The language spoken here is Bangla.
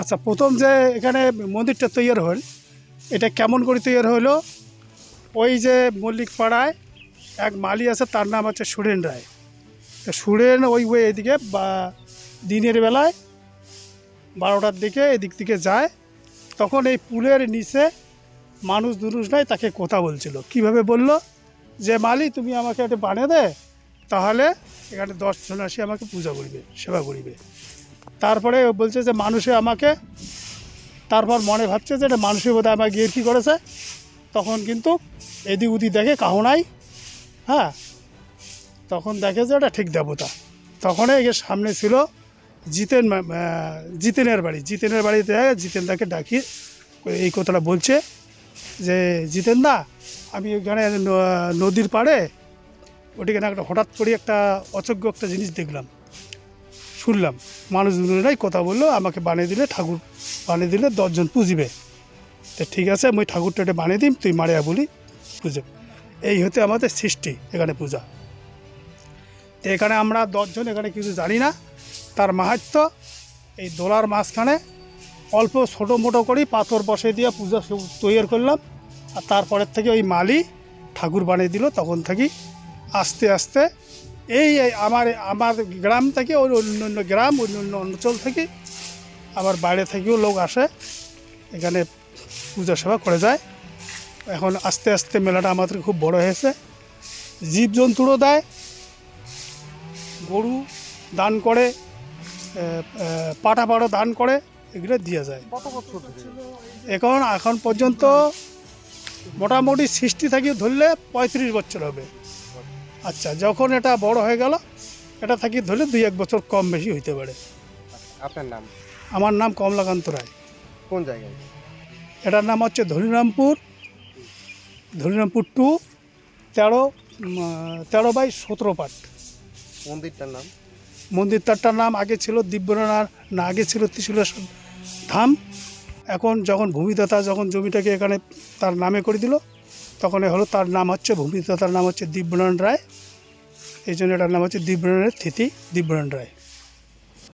আচ্ছা প্রথম যে এখানে মন্দিরটা তৈরি হল, এটা কেমন করে তৈরি হলো? ওই যে মল্লিক পাড়ায় এক মালি আছে, তার নাম হচ্ছে সুরেন রায়। তো সুরেন ওই ওই এদিকে বা দিনের বেলায় বারোটার দিকে এদিক থেকে যায়। তখন এই পুলের নিচে মানুষ দুরুষ নাই, তাকে কথা বলছিল। কীভাবে বলল? যে মালি, তুমি আমাকে একটা বানিয়ে দে, তাহলে এখানে দশ জন আসি আমাকে পূজা করিবে, সেবা করিবে। তারপরে বলছে যে মানুষে আমাকে, তারপর মনে ভাবছে যে এটা মানুষে বোধহয় আমাকে গিয়ে কী করেছে। তখন কিন্তু এদিক উদিক দেখে কাহো নাই। হ্যাঁ তখন দেখে যে এটা ঠিক দেবতা। তখনই এর সামনে ছিল জিতেন জিতেনের বাড়ি। জিতেনের বাড়িতে জিতেন দাকে ডাকি এই কথাটা বলছে যে জিতেন দা আমি ওইখানে নদীর পাড়ে ওটিখানে একটা হঠাৎ করে একটা অযোগ্য একটা জিনিস দেখলাম। শুনলাম। মানুষ নাই কথা বলল, আমাকে বানিয়ে দিলে ঠাকুর, বানিয়ে দিলে দশজন পুজিবে। তো ঠিক আছে, আমি ঠাকুরটা এটা বানিয়ে দিম, তুই মারিয়া বলি পুজো এই হতে আমাদের সৃষ্টি এখানে পূজা। তো এখানে আমরা দশজন, এখানে কিছু জানি না। তার মাহাত্য এই দোলার মাঝখানে অল্প ছোটো মোটো করেই পাথর বসে দিয়ে পূজা তৈরি করলাম। আর তারপরের থেকে ওই মালি ঠাকুর বানিয়ে দিল, তখন থেকে আস্তে আস্তে এই আমার আমার গ্রাম থেকে ওই অন্য অন্য গ্রাম অন্য অন্য অঞ্চল থেকে আবার বাইরে থেকেও লোক আসে এখানে পূজা সেবা করে যায়। এখন আস্তে আস্তে মেলাটা আমাদের খুব বড় হয়েছে। জীবজন্তুরও দেয় গরু দান করে পাটা পাড়ো দান করে এগুলো দিয়ে যায়। এখন এখন পর্যন্ত মোটামুটি সৃষ্টি থাকি ধরলে পঁয়ত্রিশ বছর হবে। আচ্ছা যখন এটা বড় হয়ে গেল এটা থাকি ধরলে দুই এক বছর কম বেশি হইতে পারে। আপনার নাম? আমার নাম কমলাকান্ত রায়। কোন জায়গায়? এটার নাম হচ্ছে ধনিরামপুর ধনিরামপুর টু তেরো তেরো বাই সতেরো পাট। মন্দিরটার নাম? মন্দিরটার নাম আগে ছিল দিব্যনার না আগে ছিল ত্রিশুলেশ্বর ধাম। এখন যখন ভূমিদাতা যখন জমিটাকে এখানে তার নামে করে দিল তখন হলো, তার নাম হচ্ছে ভূমিদাতার নাম হচ্ছে দিব্যনারায়ণ রায়। এই জন্য এটার নাম হচ্ছে দিব্যনারায়ণের থিতি, দিব্যনারায়ণ রায়।